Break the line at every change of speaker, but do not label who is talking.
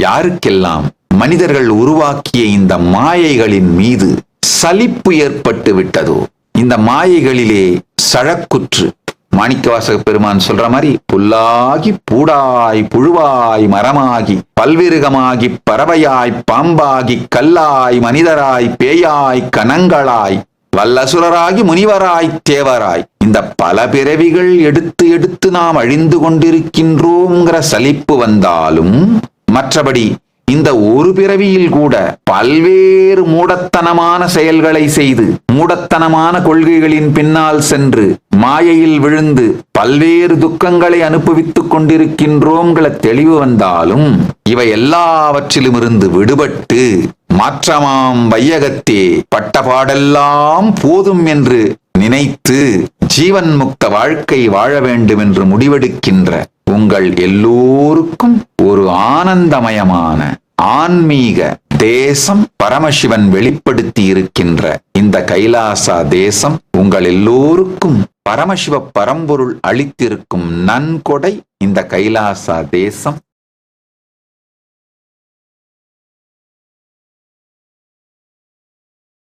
யாருக்கெல்லாம் மனிதர்கள் உருவாக்கிய இந்த மாயைகளின் மீது சலிப்பு ஏற்பட்டு விட்டதோ இந்த மாயைகளிலே சழக்குற்று மாணிக்கவாசக பெருமான் சொல்ற மாதிரி புல்லாகி பூடாய் புழுவாய் மரமாகி பல்விருகமாகி பறவையாய் பாம்பாகி கல்லாய் மனிதராய் பேயாய் கனங்களாய் வல்லசுரராகி முனிவராய் தேவராய் இந்த பல பிறவிகள் எடுத்து எடுத்து நாம் அழிந்து கொண்டிருக்கின்றோங்கிற சலிப்பு வந்தாலும் மற்றபடி இந்த ஒரு பிறவியில் கூட பல்வேறு மூடத்தனமான செயல்களை செய்து மூடத்தனமான கொள்கைகளின் பின்னால் சென்று மாயையில் விழுந்து பல்வேறு துக்கங்களை அனுபவித்துக் கொண்டிருக்கின்றோங்கிற தெளிவு வந்தாலும் இவை எல்லாவற்றிலும் இருந்து விடுபட்டு மாற்றமாம் வையகத்தே பட்ட பாடெல்லாம் போதும் என்று நினைத்து ஜீவன் முக்த வாழ்க்கை வாழ வேண்டும் என்று முடிவெடுக்கின்ற உங்கள் எல்லோருக்கும் ஒரு ஆனந்தமயமான ஆன்மீக தேசம் பரமசிவன் வெளிப்படுத்தி இருக்கின்ற இந்த கைலாசா தேசம் உங்கள் எல்லோருக்கும் பரமசிவ பரம்பொருள் அளித்திருக்கும் நன்கொடை இந்த கைலாசா தேசம்.